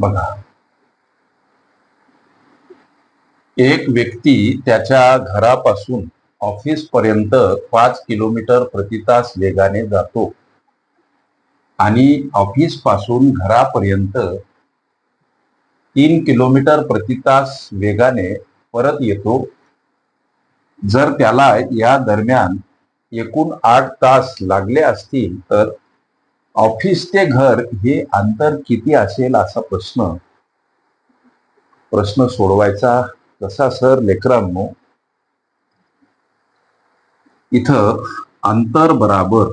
बघा. एक व्यक्ती त्याच्या घरापासून ऑफिस पर्यंत पाच किलोमीटर प्रति तास वेगाने जातो. आणि ऑफिसपासून घरापर्यंत तीन किलोमीटर प्रति तास वेगाने परत येतो. जर त्याला या दरम्यान एकूण आठ तास लागले असतील तर ऑफिस ते घर हे अंतर किती असेल असा प्रश्न प्रश्न सोडवायचा. कसा सर लेकरांनो इथं अंतर बराबर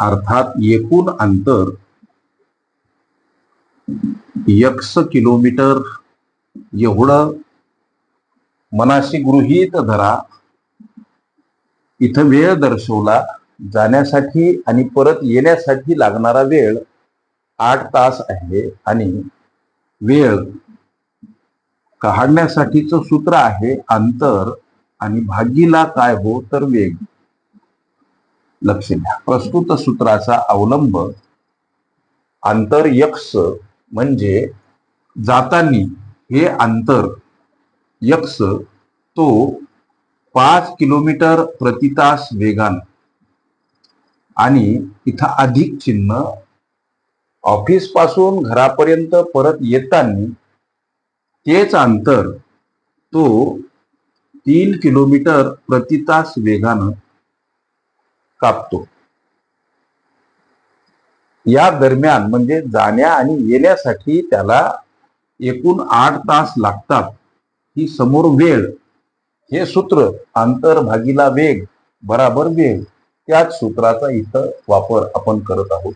अर्थात एकूण अंतर यक्स किलोमीटर एवढं मनाशी गृहीत धरा. इथं वेळ दर्शवला. जाण्यासाठी आणि परत येण्यासाठी लागणारा वेळ आठ तास आहे आणि वेळ काढण्यासाठीचं सूत्र आहे अंतर आणि भागीला काय हो तर वेग. लक्ष द्या. प्रस्तुत सूत्राचा अवलंब अंतर यक्ष म्हणजे जातानी हे अंतर यक्ष तो पाच किलोमीटर प्रति तास वेगानं आणि इथं अधिक चिन्ह ऑफिसपासून घरापर्यंत परत येताना तेच अंतर तो तीन किलोमीटर प्रति तास वेगानं कापतो. या दरम्यान म्हणजे जाण्या आणि येण्यासाठी त्याला एकूण आठ तास लागतात. ही समोर वेळ हे सूत्र अंतर भागीला वेग बराबर वेळ. त्याच सूत्राचा इथं वापर आपण करत आहोत.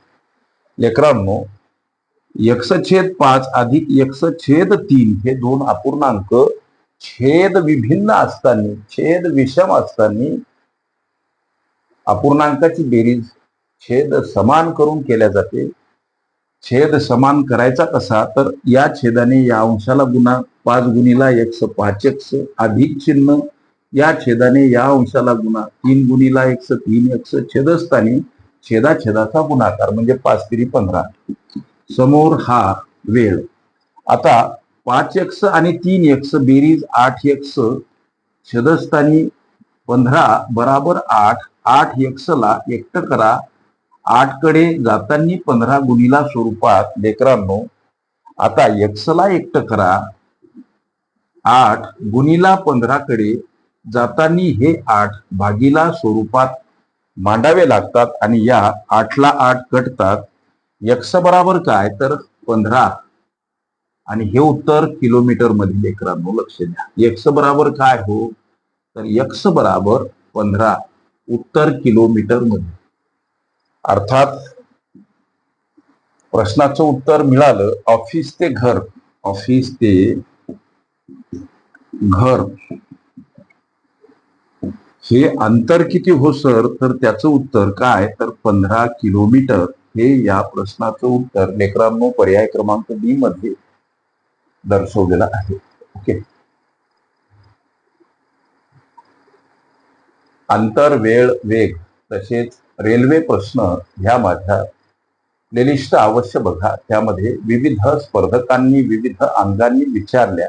लेकरांनो यक्षछेद पाच अधिक यक्षछेद तीन हे दोन अपूर्णांक छेद विभिन्न असताना छेद विषम असताना अपूर्णांकाची बेरीज छेद समान करून केल्या जाते. छेद समान करायचा कसा? तर या छेदाने या अंशाला गुणा पाच गुणीला एक्स पाच एक्स अधिक चिन्ह या छेदाने या अंशाला गुणा. तीन गुणीला एक्स तीन एक्स छेदस्थानी छेदा छेदाचा गुणाकार म्हणजे पाच तिरी पंधरा. समोर हा वेळ. आता पाच एक्स आणि तीन एक्स बेरीज आठ एक्स छेदस्थानी पंधरा बराबर आठ आठ एक्सला एकट करा. आठकडे जातानी पंधरा गुणीला स्वरूपात लेकरांनो आता एक्स ला एकट करा. आठ गुणीला पंधरा कडे जातानी हे आठ भागीला स्वरूपात मांडावे लागतात आणि या आठला आठ कटतात. यक्ष बराबर काय तर पंधरा. आणि हे उत्तर किलोमीटरमध्ये लेकरांनो लक्ष द्या. यक्ष बराबर काय हो? तर यक्ष बराबर पंधरा. उत्तर किलोमीटरमध्ये अर्थात प्रश्नाचं उत्तर मिळालं. ऑफिस ते घर. ऑफिस ते घर. हे अंतर किती हो सर? तर त्याचं उत्तर काय? तर पंधरा किलोमीटर हे या प्रश्नाचं उत्तर लेकरांनो पर्याय क्रमांक बी मध्ये दर्शवलेलं आहे. ओके. अंतर वेळ वेग तसेच रेल्वे प्रश्न ह्या माझ्या प्लेलिस्ट अवश्य बघा. त्यामध्ये विविध स्पर्धकांनी विविध अंगांनी विचारल्या.